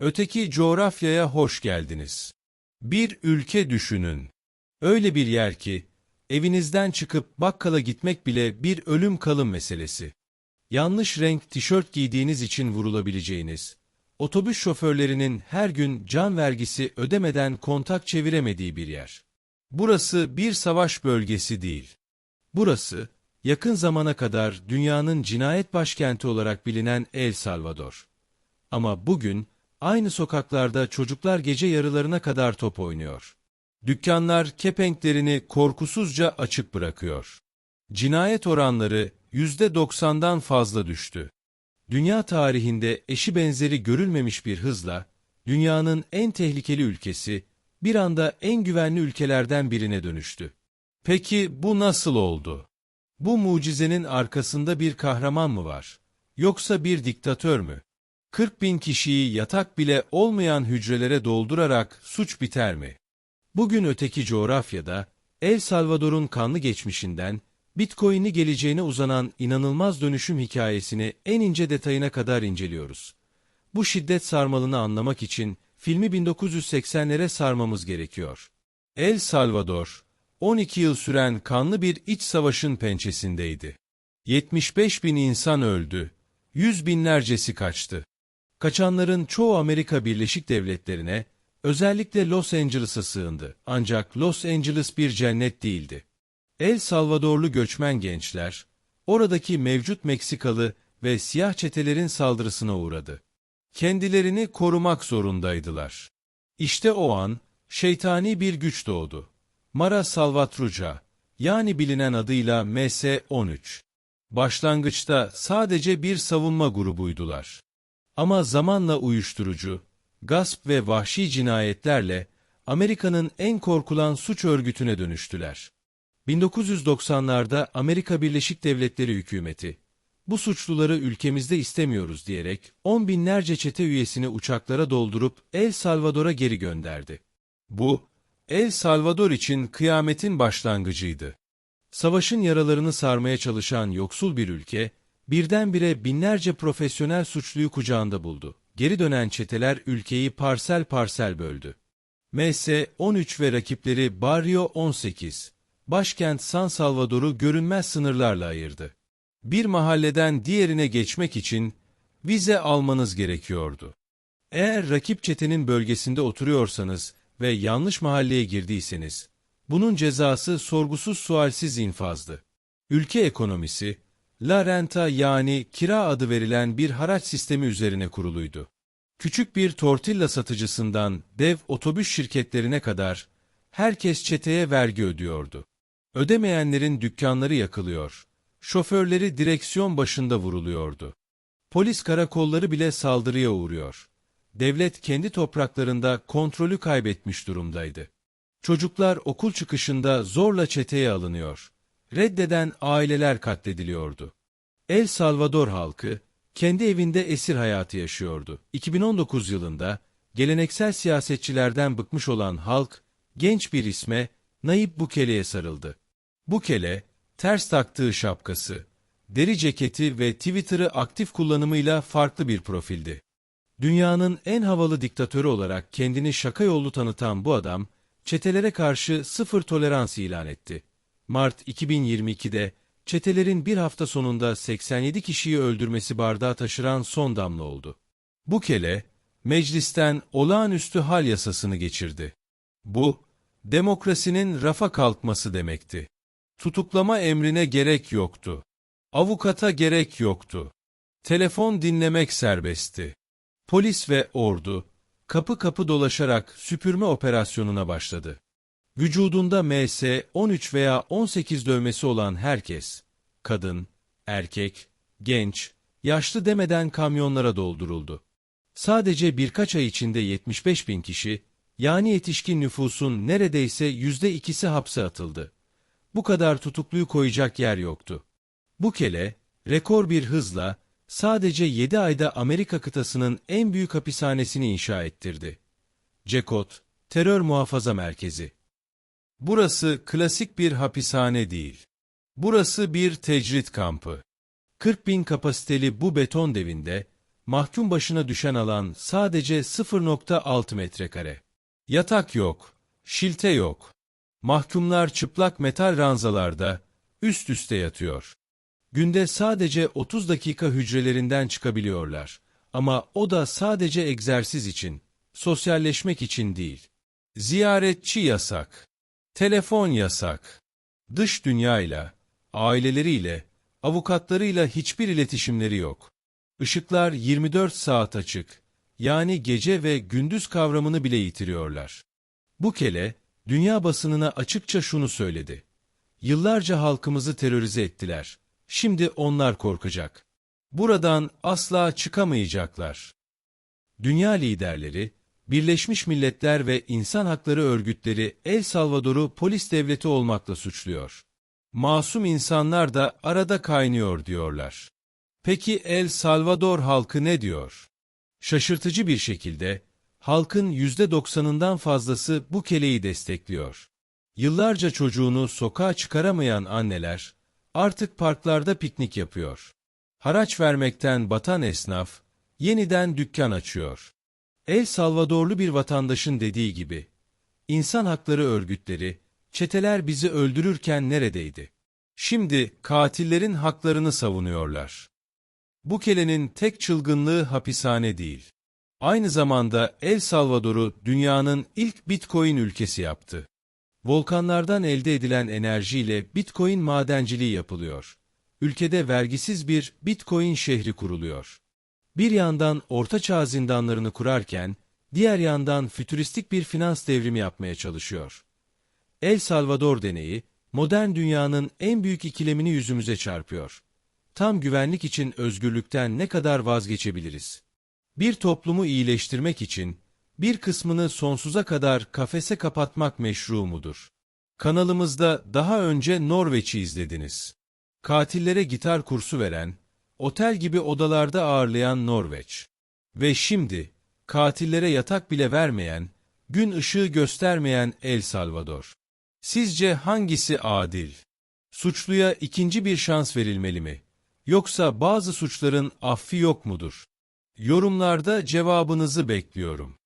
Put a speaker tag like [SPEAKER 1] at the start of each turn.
[SPEAKER 1] Öteki coğrafyaya hoş geldiniz. Bir ülke düşünün. Öyle bir yer ki, evinizden çıkıp bakkala gitmek bile bir ölüm kalım meselesi. Yanlış renk tişört giydiğiniz için vurulabileceğiniz, otobüs şoförlerinin her gün can vergisi ödemeden kontak çeviremediği bir yer. Burası bir savaş bölgesi değil. Burası, yakın zamana kadar dünyanın cinayet başkenti olarak bilinen El Salvador. Ama bugün, aynı sokaklarda çocuklar gece yarılarına kadar top oynuyor. Dükkanlar kepenklerini korkusuzca açık bırakıyor. Cinayet oranları %90'dan fazla düştü. Dünya tarihinde eşi benzeri görülmemiş bir hızla, dünyanın en tehlikeli ülkesi, bir anda en güvenli ülkelerden birine dönüştü. Peki bu nasıl oldu? Bu mucizenin arkasında bir kahraman mı var? Yoksa bir diktatör mü? 40 bin kişiyi yatak bile olmayan hücrelere doldurarak suç biter mi? Bugün öteki coğrafyada, El Salvador'un kanlı geçmişinden, Bitcoin'i geleceğine uzanan inanılmaz dönüşüm hikayesini en ince detayına kadar inceliyoruz. Bu şiddet sarmalını anlamak için filmi 1980'lere sarmamız gerekiyor. El Salvador, 12 yıl süren kanlı bir iç savaşın pençesindeydi. 75 bin insan öldü, yüz binlercesi kaçtı. Kaçanların çoğu Amerika Birleşik Devletleri'ne, özellikle Los Angeles'a sığındı. Ancak Los Angeles bir cennet değildi. El Salvadorlu göçmen gençler, oradaki mevcut Meksikalı ve siyah çetelerin saldırısına uğradı. Kendilerini korumak zorundaydılar. İşte o an, şeytani bir güç doğdu. Mara Salvatruca, yani bilinen adıyla MS-13. Başlangıçta sadece bir savunma grubuydular. Ama zamanla uyuşturucu, gasp ve vahşi cinayetlerle Amerika'nın en korkulan suç örgütüne dönüştüler. 1990'larda Amerika Birleşik Devletleri hükümeti, bu suçluları ülkemizde istemiyoruz diyerek on binlerce çete üyesini uçaklara doldurup El Salvador'a geri gönderdi. Bu, El Salvador için kıyametin başlangıcıydı. Savaşın yaralarını sarmaya çalışan yoksul bir ülke, birdenbire binlerce profesyonel suçluyu kucağında buldu. Geri dönen çeteler ülkeyi parsel parsel böldü. MS-13 ve rakipleri Barrio 18, başkent San Salvador'u görünmez sınırlarla ayırdı. Bir mahalleden diğerine geçmek için vize almanız gerekiyordu. Eğer rakip çetenin bölgesinde oturuyorsanız ve yanlış mahalleye girdiyseniz, bunun cezası sorgusuz sualsiz infazdı. Ülke ekonomisi, La Renta yani kira adı verilen bir haraç sistemi üzerine kuruluydu. Küçük bir tortilla satıcısından dev otobüs şirketlerine kadar herkes çeteye vergi ödüyordu. Ödemeyenlerin dükkanları yakılıyor, şoförleri direksiyon başında vuruluyordu. Polis karakolları bile saldırıya uğruyor. Devlet kendi topraklarında kontrolü kaybetmiş durumdaydı. Çocuklar okul çıkışında zorla çeteye alınıyor. Reddeden aileler katlediliyordu. El Salvador halkı kendi evinde esir hayatı yaşıyordu. 2019 yılında geleneksel siyasetçilerden bıkmış olan halk genç bir isme Nayib Bukele'ye sarıldı. Bukele, ters taktığı şapkası, deri ceketi ve Twitter'ı aktif kullanımıyla farklı bir profildi. Dünyanın en havalı diktatörü olarak kendini şaka yollu tanıtan bu adam, çetelere karşı sıfır tolerans ilan etti. Mart 2022'de çetelerin bir hafta sonunda 87 kişiyi öldürmesi bardağı taşıran son damla oldu. Bukele, meclisten olağanüstü hal yasasını geçirdi. Bu, demokrasinin rafa kalkması demekti. Tutuklama emrine gerek yoktu. Avukata gerek yoktu. Telefon dinlemek serbestti. Polis ve ordu, kapı kapı dolaşarak süpürme operasyonuna başladı. Vücudunda MS, 13 veya 18 dövmesi olan herkes, kadın, erkek, genç, yaşlı demeden kamyonlara dolduruldu. Sadece birkaç ay içinde 75 bin kişi, yani yetişkin nüfusun neredeyse yüzde ikisi hapse atıldı. Bu kadar tutukluyu koyacak yer yoktu. Bu kele, rekor bir hızla, sadece 7 ayda Amerika kıtasının en büyük hapishanesini inşa ettirdi. Cekot, Terör Muhafaza Merkezi. Burası klasik bir hapishane değil. Burası bir tecrit kampı. 40 bin kapasiteli bu beton devinde, mahkum başına düşen alan sadece 0.6 metrekare. Yatak yok, şilte yok. Mahkumlar çıplak metal ranzalarda üst üste yatıyor. Günde sadece 30 dakika hücrelerinden çıkabiliyorlar. Ama o da sadece egzersiz için, sosyalleşmek için değil. Ziyaretçi yasak. Telefon yasak. Dış dünyayla, aileleriyle, avukatlarıyla hiçbir iletişimleri yok. Işıklar 24 saat açık. Yani gece ve gündüz kavramını bile yitiriyorlar. Bukele, dünya basınına açıkça şunu söyledi. Yıllarca halkımızı terörize ettiler. Şimdi onlar korkacak. Buradan asla çıkamayacaklar. Dünya liderleri, Birleşmiş Milletler ve insan hakları örgütleri El Salvador'u polis devleti olmakla suçluyor. Masum insanlar da arada kaynıyor diyorlar. Peki El Salvador halkı ne diyor? Şaşırtıcı bir şekilde halkın %90'ından fazlası bu keleyi destekliyor. Yıllarca çocuğunu sokağa çıkaramayan anneler artık parklarda piknik yapıyor. Haraç vermekten batan esnaf yeniden dükkan açıyor. El Salvadorlu bir vatandaşın dediği gibi, insan hakları örgütleri, çeteler bizi öldürürken neredeydi? Şimdi katillerin haklarını savunuyorlar. Bu kelenin tek çılgınlığı hapishane değil. Aynı zamanda El Salvador'u dünyanın ilk Bitcoin ülkesi yaptı. Volkanlardan elde edilen enerjiyle Bitcoin madenciliği yapılıyor. Ülkede vergisiz bir Bitcoin şehri kuruluyor. Bir yandan ortaçağ zindanlarını kurarken, diğer yandan fütüristik bir finans devrimi yapmaya çalışıyor. El Salvador deneyi, modern dünyanın en büyük ikilemini yüzümüze çarpıyor. Tam güvenlik için özgürlükten ne kadar vazgeçebiliriz? Bir toplumu iyileştirmek için, bir kısmını sonsuza kadar kafese kapatmak meşru mudur? Kanalımızda daha önce Norveç'i izlediniz. Katillere gitar kursu veren, otel gibi odalarda ağırlayan Norveç. Ve şimdi, katillere yatak bile vermeyen, gün ışığı göstermeyen El Salvador. Sizce hangisi adil? Suçluya ikinci bir şans verilmeli mi? Yoksa bazı suçların affi yok mudur? Yorumlarda cevabınızı bekliyorum.